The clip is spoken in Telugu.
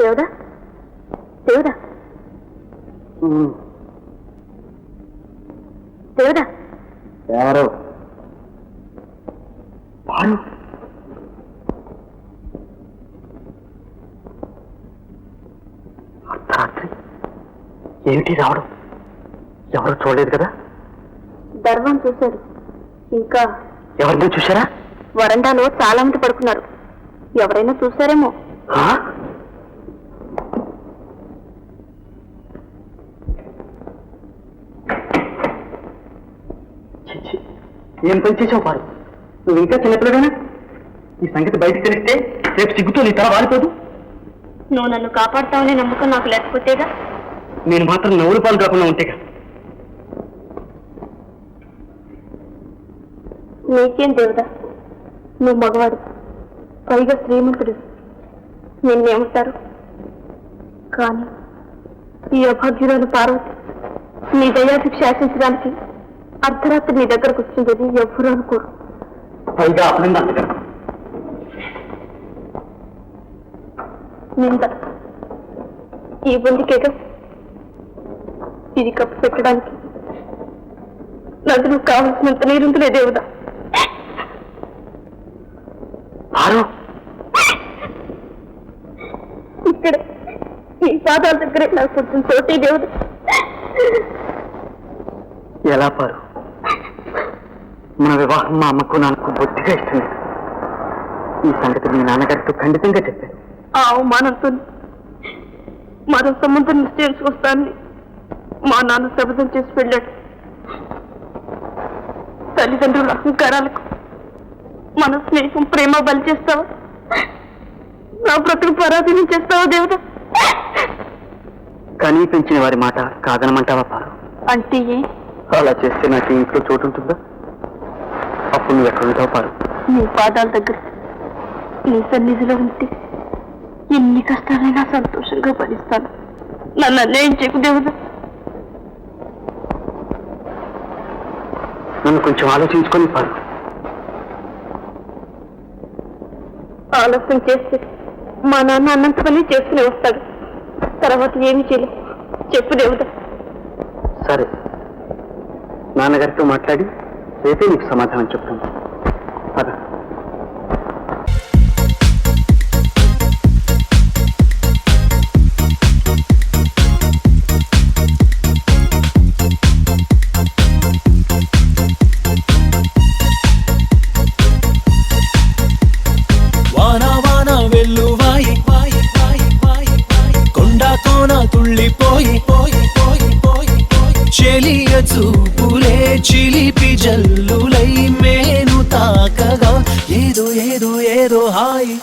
దేవుడా? దేవుడా? దేవుడా? ఎవరు? అర్ధరాత్రి. ఏమిటి రావడం? ఎవరు చూడలేదు కదా? దర్వం చూశారు. ఇంకా ఎవరిని చూసారా వరండాలో చాలా మంది పడుకున్నారు. ఎవరైనా చూసారేమో ఏం పని చేసావు పారు? నువ్వు ఇంకా చిన్నపిల్లడేనా ఈ సంగతి బయటకు తెలిస్తే రేపు సిగ్గుతో నీ తల వాలిపోదు. నువ్వు నన్ను కాపాడుతావనే నమ్మకం నాకు లేకపోతేగా? నేను మాత్రం నవ్వులు పాలు కాకుండా ఉంటేగా. నీకేం దేవుడా? నువ్వు మగవాడు. పైగా శ్రీమంతుడు. నిన్నేమంటారు? కానీ ఈ అభాగ్యురాలు పార్వతి నీ దయాశిక్ష శాసించడానికి అర్ధరాత్రి నీ దగ్గరకు వచ్చిందని ఎవ్వరూ అనుకోరు. పైగా అంతగా నింద. ఈ బొందికేగా ఇది కప్పు పెట్టడానికి. నదులు కావలసినంత నీరుంటులే దేవుడా. పారు ఇక్కడ ఈ పాదాల దగ్గరే నాకు కొంచెం చోటే దేవుడు. ఎలా పారు? మన వివాహం మా అమ్మకు నాకు బొత్తిగా ఇష్టం లేదు ఈ సంగతి మీ నాన్నగారితో ఖండితంగా చెప్పాను. ఆ అవమానంతో మరో సంబంధం నిశ్చయించుకొస్తానని మా నాన్న శపథం చేసి వెళ్ళాడు. తల్లిదండ్రుల అహంకారాలకు మన స్నేహం ప్రేమ బలి చేస్తావా? నా బ్రతుకు పరాధీనం చేస్తావా దేవుడా? కనీ పెంచిన వారి మాట కాదనమంటావా పారు? అంటే? అలా చేస్తే నాకు ఇంట్లో చోటు ఉంటుందా? అప్పుడు నువ్వు ఎక్కడ ఉంటావు పారు నీ పాదాల దగ్గర నీ సన్నిధిలో ఉంటే ఎన్ని కష్టాలైనా సంతోషంగా భరిస్తాను. నన్ను అన్యాయం చేయకు దేవుడా. నన్ను కొంచెం ఆలోచించుకొని పారు. ఆలస్యం చేస్తే మా నాన్న అన్నంత పని చేసుకుని వస్తాడు. తర్వాత ఏమి చేయలేదు చెప్పు దేవుడా. సరే. నాన్నగారితో మాట్లాడి రేపే నీకు సమాధానం చెప్తాను. తీపి జల్లులై మేను తాకగా. ఏదో ఏదో ఏదో హాయి